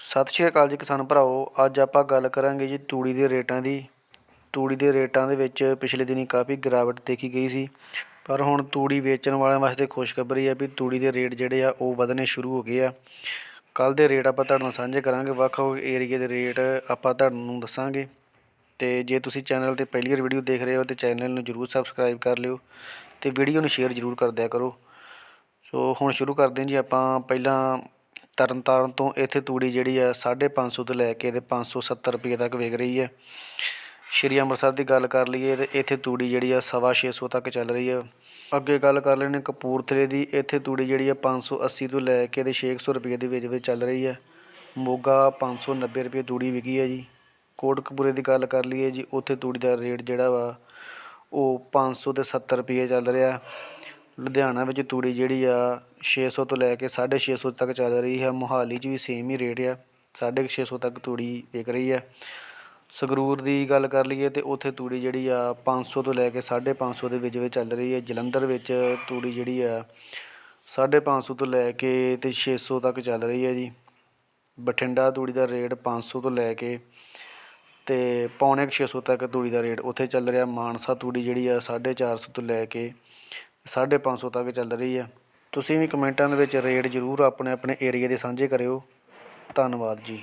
ਸਤਿ ਸ਼੍ਰੀ ਅਕਾਲ ਜੀ ਕਿਸਾਨ ਭਰਾਓ ਅੱਜ ਆਪਾਂ ਗੱਲ ਕਰਾਂਗੇ ਜੀ ਤੂੜੀ ਦੇ ਰੇਟਾਂ ਦੀ। ਤੂੜੀ ਦੇ ਰੇਟਾਂ ਦੇ ਵਿੱਚ ਪਿਛਲੇ ਦਿਨੀ ਕਾਫੀ ਗਿਰਾਵਟ ਦੇਖੀ ਗਈ ਸੀ। ਪਰ ਹੁਣ ਤੂੜੀ ਵੇਚਣ ਵਾਲਿਆਂ ਵਾਸਤੇ ਖੁਸ਼ਖਬਰੀ ਹੈ ਵੀ ਤੂੜੀ ਦੇ ਰੇਟ ਜਿਹੜੇ ਆ ਉਹ ਵਧਣੇ ਸ਼ੁਰੂ ਹੋ ਗਏ ਆ। ਕੱਲ ਦੇ ਰੇਟ ਆਪਾਂ ਤੁਹਾਡੇ ਨਾਲ ਸਾਂਝੇ ਕਰਾਂਗੇ ਵੱਖ-ਵੱਖ ਏਰੀਏ ਦੇ ਰੇਟ ਆਪਾਂ ਤੁਹਾਨੂੰ ਦੱਸਾਂਗੇ। ਤੇ ਜੇ ਤੁਸੀਂ ਚੈਨਲ ਤੇ ਪਹਿਲੀ ਵਾਰ ਵੀਡੀਓ ਦੇਖ ਰਹੇ ਹੋ ਤੇ ਚੈਨਲ ਨੂੰ ਜਰੂਰ ਸਬਸਕ੍ਰਾਈਬ ਕਰ ਲਿਓ ਤੇ ਵੀਡੀਓ ਨੂੰ ਸ਼ੇਅਰ ਜਰੂਰ ਕਰ ਦਿਆ ਕਰੋ। ਸੋ ਹੁਣ ਸ਼ੁਰੂ ਕਰਦੇ ਹਾਂ ਜੀ ਆਪਾਂ ਪਹਿਲਾਂ ਤਰਨਤਾਰਨ ਤੋਂ ਇੱਥੇ ਤੂੜੀ ਜਿਹੜੀ ਆ 550 ਤੋਂ ਲੈ ਕੇ ਤੇ 570 ਰੁਪਏ ਤੱਕ ਵਿਕ ਰਹੀ ਹੈ। ਸ਼੍ਰੀ ਅੰਮ੍ਰਿਤਸਰ ਦੀ ਗੱਲ ਕਰ ਲਈਏ ਤੇ ਇੱਥੇ ਤੂੜੀ ਜਿਹੜੀ ਆ ਸਵਾ ਛੇ ਸੌ ਤੱਕ ਚੱਲ ਰਹੀ ਹੈ ਅੱਗੇ ਗੱਲ ਕਰ ਲੈਣੇ ਕਪੂਰਥਲੇ ਦੀ, ਇੱਥੇ ਤੂੜੀ ਜਿਹੜੀ ਆ 580 ਤੋਂ ਲੈ ਕੇ ਤੇ 600 ਰੁਪਏ ਦੇ ਵਿੱਚ ਵਿੱਚ ਚੱਲ ਰਹੀ ਹੈ ਮੋਗਾ 590 ਰੁਪਏ ਤੂੜੀ ਵਿਕੀ ਹੈ ਜੀ। ਕੋਟਕਪੂਰੇ ਦੀ ਗੱਲ ਕਰ ਲਈਏ ਜੀ, ਉੱਥੇ ਤੂੜੀ ਦਾ ਰੇਟ ਜਿਹੜਾ ਵਾ ਉਹ 500 ਤੇ 70 ਰੁਪਏ ਚੱਲ ਰਿਹਾ। ਲੁਧਿਆਣਾ ਵਿੱਚ ਤੂੜੀ ਜਿਹੜੀ ਆ 600 ਤੋਂ ਲੈ ਕੇ 650 ਤੱਕ ਚੱਲ ਰਹੀ ਹੈ। ਮੋਹਾਲੀ 'ਚ ਵੀ ਸੇਮ ਹੀ ਰੇਟ ਆ। 650 ਤੱਕ ਤੂੜੀ ਵਿਕ ਰਹੀ ਹੈ। ਸੰਗਰੂਰ ਦੀ ਗੱਲ ਕਰ ਲਈਏ ਤੇ ਉੱਥੇ ਤੂੜੀ ਜਿਹੜੀ ਆ 500 ਤੋਂ ਲੈ ਕੇ 550 ਦੇ ਵਿੱਚ ਵਿੱਚ ਚੱਲ ਰਹੀ ਹੈ। ਜਲੰਧਰ ਵਿੱਚ ਤੂੜੀ ਜਿਹੜੀ ਆ 550 ਤੋਂ ਲੈ ਕੇ ਤੇ 600 ਤੱਕ ਚੱਲ ਰਹੀ ਹੈ ਜੀ। ਬਠਿੰਡਾ ਤੂੜੀ ਦਾ ਰੇਟ 500 ਤੋਂ ਲੈ ਕੇ ਤੇ ਪੌਣੇ ਕੁ 600 ਤੱਕ ਤੂੜੀ ਦਾ ਰੇਟ ਉੱਥੇ ਚੱਲ ਰਿਹਾ। ਮਾਨਸਾ ਤੂੜੀ ਜਿਹੜੀ ਆ 450 ਤੋਂ ਲੈ ਕੇ 550 ਤੱਕ ਚੱਲ ਰਹੀ ਹੈ। ਤੁਸੀਂ ਵੀ ਕਮੈਂਟਾਂ ਦੇ ਵਿੱਚ ਰੇਟ ਜ਼ਰੂਰ ਆਪਣੇ ਆਪਣੇ ਏਰੀਏ ਦੇ ਸਾਂਝੇ ਕਰਿਓ। ਧੰਨਵਾਦ ਜੀ।